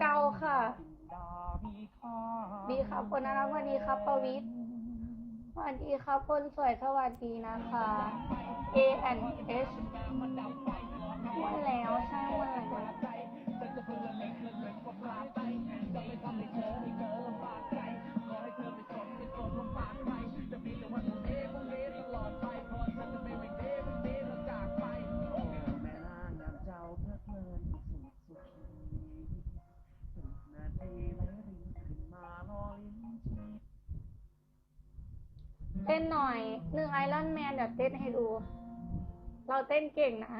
เกาค่ะกินดามีค่าดีครับคนน่ารักสวัสดีครับประวิทย์สวัสดีครับคนสวยสวัสดีนะคะ A N S ว่าแล้วใช่ว่าแล้ว เต้นหน่อยหนึ่งไอรอนแมนเดี๋ยวเต้นให้ดู เราเต้นเก่งนะ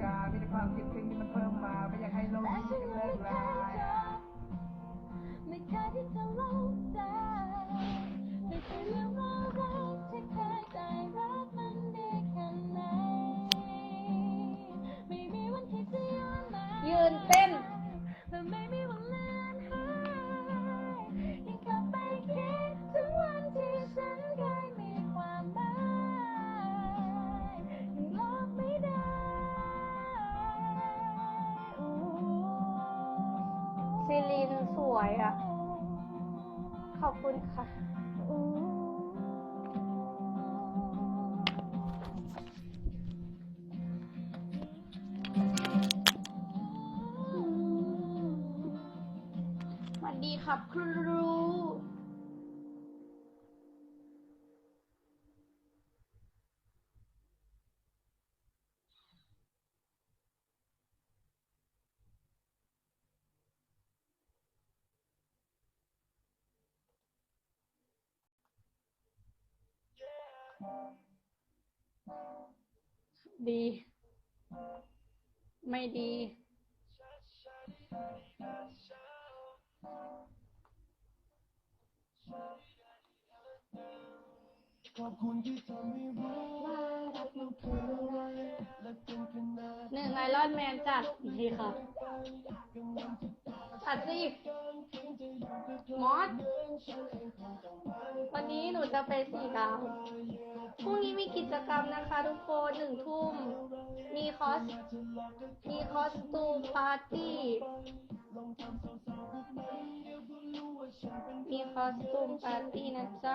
ชามีแต่ความคิดถึงที่มันเพิ่มมาไม่อยากให้โลกนี้เลิกลายไม่เคยที่จะลงใจ วยอะ ขอบคุณค่ะ ดี ไม่ดี Thank you. ขอบคุณที่ทำให้รู้ว่ารักเราคืออะไรและเป็นขนาดหนึ่งไอรอนแมนจัดดีค่ะจัดสิมอสวันนี้หนูจะไปสี่ดาวพรุ่งนี้มีกิจกรรมนะคะทุกคนหนึ่งทุ่ม มีคอส มีคอสตูมปาร์ตี้ มีคอสตูมปาร์ตี้นะจ๊ะ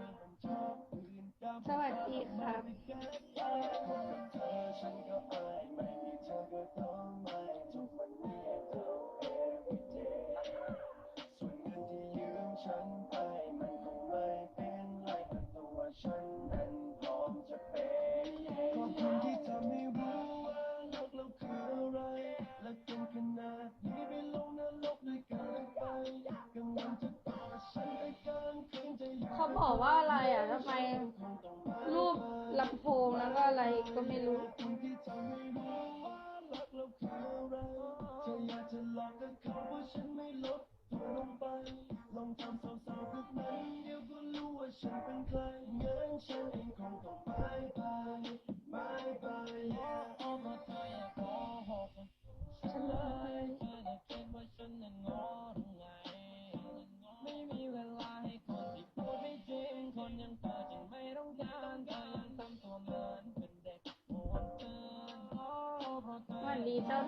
เขอบคุณที่ทำให้รู้ว่าเรา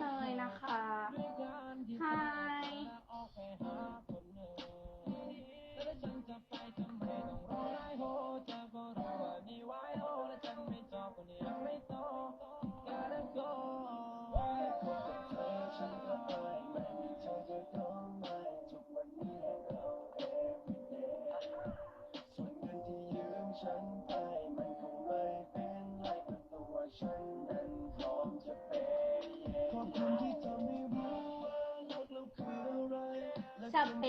สอ เธ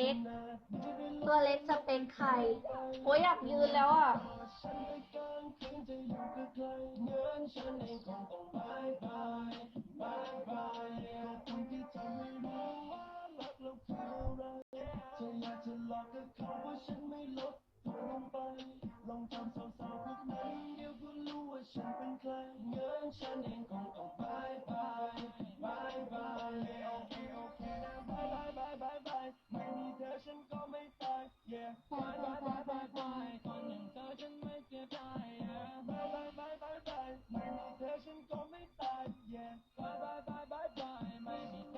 ออยากจะหลอกกับเขาว่าฉันไม่ลดตัวลงไปลองทำสากนั้นเดี๋ยวก็รู้ว่าฉันเป็นใครเงินฉันเองคงต้องบายบาย นก็ไม่ตายเย่ตายตายตายตายตายคนอย่างเธอฉันไม่เสียดาย yeah บายตายตายตายตายไม่มีเธอฉันก็ไม่ตายเย่ตายตายตายตายตายไม่มี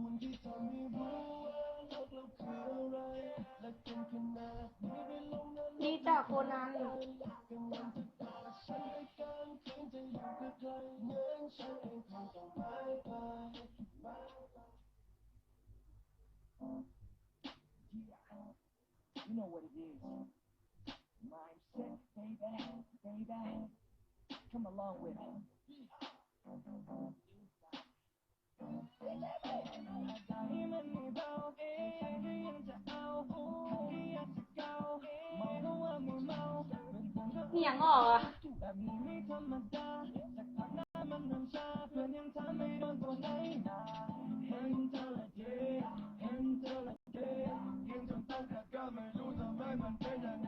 คุณที่ทำให้รู้ว่ารักเราคืออะไร และเป็นขนาดนี้ไปลงนรกดีจากโคนันกำลังจะต่อฉันไปกลางคืนจะอยู่กับใครเงินฉันเองคงต้องบายบายบายบาย You know what it is. Mindset, baby, baby. Come along with it. เพื่อนยังทำไม่โดนตัวไหนนาเห็นเธอละเดเห็นเธอละเดเห็นจนตั้งแต่ก็ไม่รู้ทำไมมันเป็นอย่างนี้เ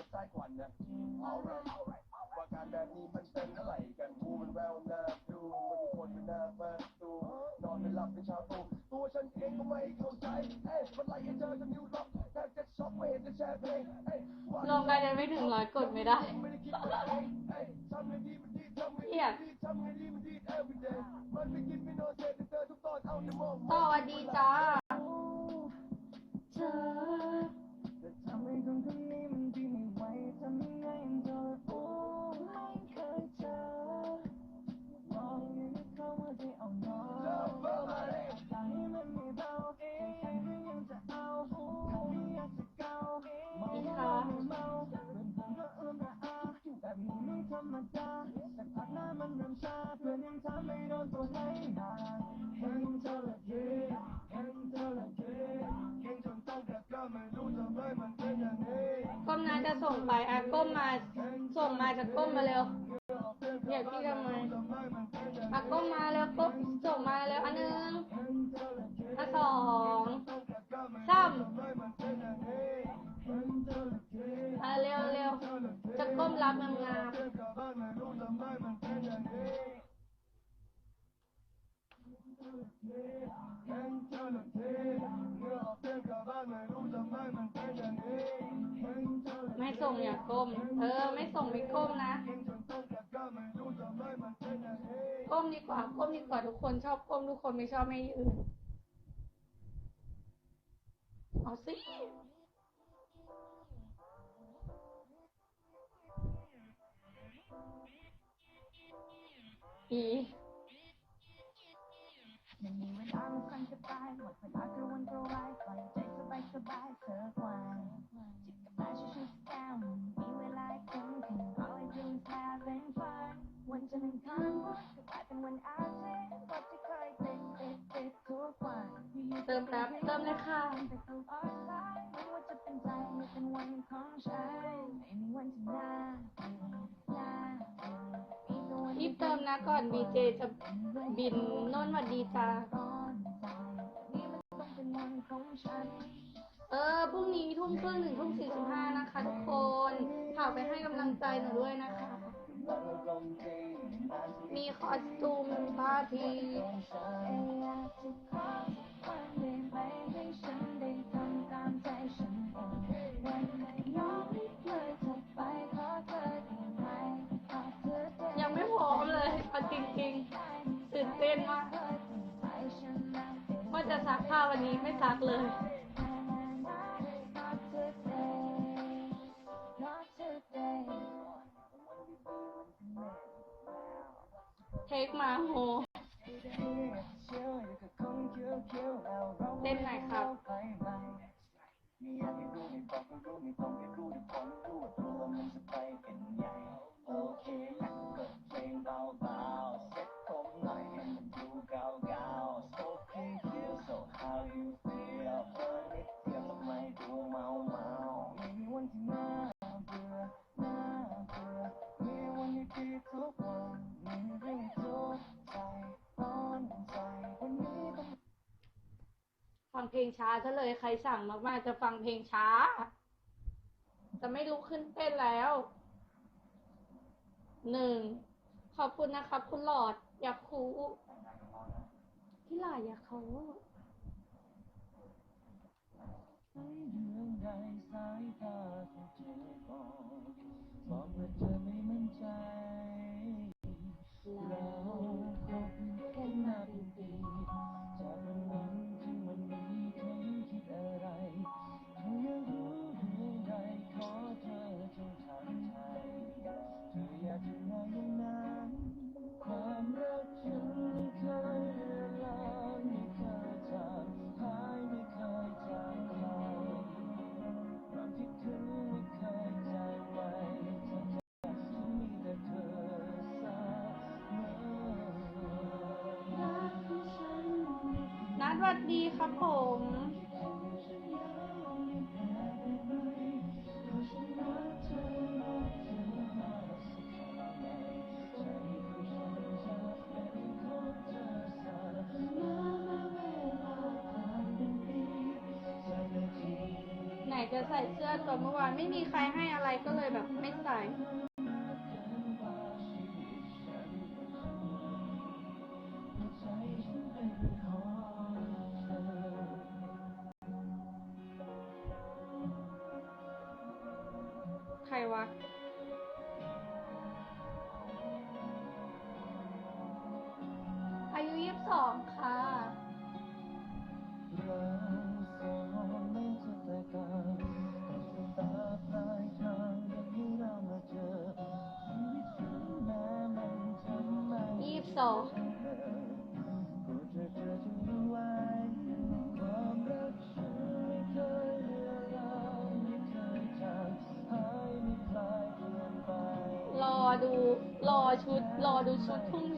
ร์ตสายควันนะ alright alright ว่าการแบบนี้มันเป็นอะไรกันกูมันแววหน้าดูมันมีคนอยู่หน้าประตูนอนไม่หลับเป็นชาวตูตัวฉันเองก็ไม่เข้าใจเอ้ยมันไล่ให้เจอจนนิ้วล็อก แทบจะช็อกไม่เห็นจะแชร์เพลงเอ้ยว่าลงกันยังไม่ถึงร้อยกดไม่ได้เองเอ้ยทำไงดีมันดีทำไงดีเหี้ยมันดีทำ จะส่งไปอะก้มมา ส่งมาจะก้มมาเร็วเดี๋ยพี่ทำไมอะก้มมาเร็วก้มส่งมาเร็วอันหนึ่งอันสองสามอะเร็วเร็วจะก้มรับงาม ไม่ส่งอย่างก้ม เออ ไม่ส่งไม่ก้มนะก้มดีกว่า ก้มดีกว่าทุกคนชอบก้มทุกคนไม่ชอบไม่ยื่นเอาสิอี ไม่มีเวลามาฟังจะตายหมดเวลาคือวันตัวร้ายปล่อยใจสบายสบายเธอควายจิบกาแฟชิวๆแก้วมีเวลาให้คุณถึง all I do is having fun วันจันทร์อังคารพุธก็กลายเป็นวันอาทิตย์รถที่เคยติดติดติดทุกวันอยู่ๆเติมแป๊บเติมเลยค่ะไปตลอดสายไม่ว่าจะเป็นใจหรือเป็นวันของฉันไม่มีวันที่น่าเบื่อน่าเบื่อมีแต่วันรีบเติมนะก่อนบีเจจะบินโน่นหวัดดีจ้าร้อนใจนี่มันต้องเป็นวันของฉันเออพรุ่งนี้ทุ่มครึ่งถึงทุ่มสี่สิบห้านะคะทุกคนฝากไปให้กำลังใจหนูด้วยนะคะ มีคอสตูมพาร์ทีอยากจะขอวันได้ไหมให้ฉันได้ทำตามใจฉันเองไหนยอมให้เลยเธอไปขอเธอได้ไหมขอเธอได้ยังไม่พร้อมเลยเอาจริงๆตื่นเต้นมากว่าจะซักผ้าวันนี้ไม่ซักเลย เทคมาโฮเต้นหน่อยครับ โอเค ฟังเพลงช้าซะเลยใครสั่งมากๆจะฟังเพลงช้า จะไม่ลุกขึ้นเต้นแล้วหนึ่งขอบคุณนะครับ คุณหลอด อยากคูพี่หลอดอยากคูไม่เรื่องใดสาบอกว่าเธอไม่มั่นใจ ผม ไหนจะใส่เสื้อตัวเมื่อวานไม่มีใครให้อะไรก็เลยแบบไม่ใส่ นไปรอดู รอชุด รอดูชุดพรุ่ง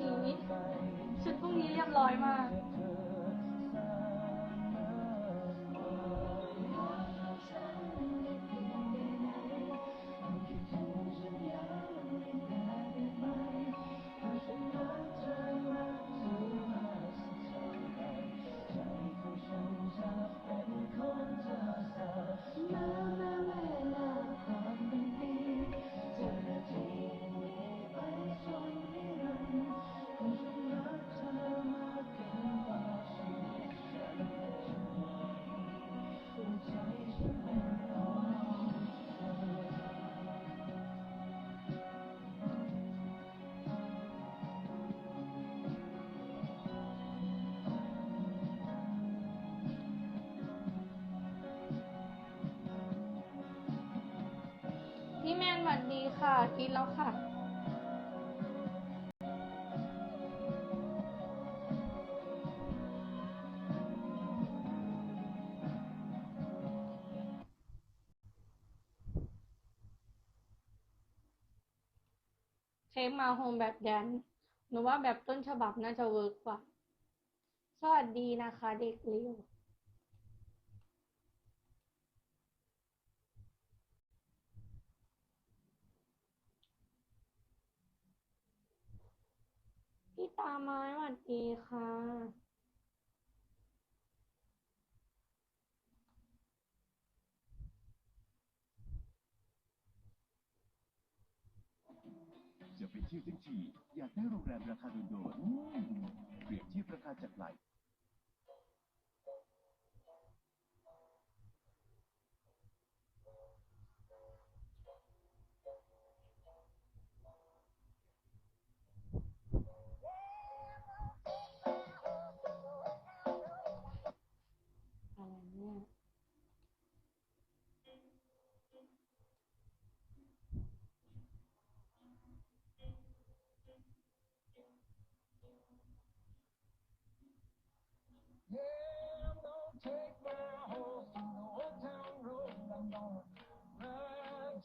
พี่แมนสวัสดีค่ะกินแล้วค่ะเทปมาโฮมแบบแดนหนูว่าแบบต้นฉบับน่าจะเวิร์กกว่า สวัสดีนะคะเด็กเลี้ยว ตาไม้หวัดดีค่ะ จะไปเที่ยวทั้งทีอยากได้โรงแรมราคาโดดๆอืมเปรียบเทียบราคาจากไหล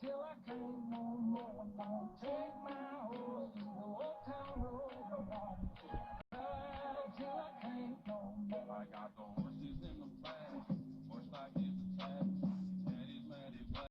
till I came home. Oh, no one take my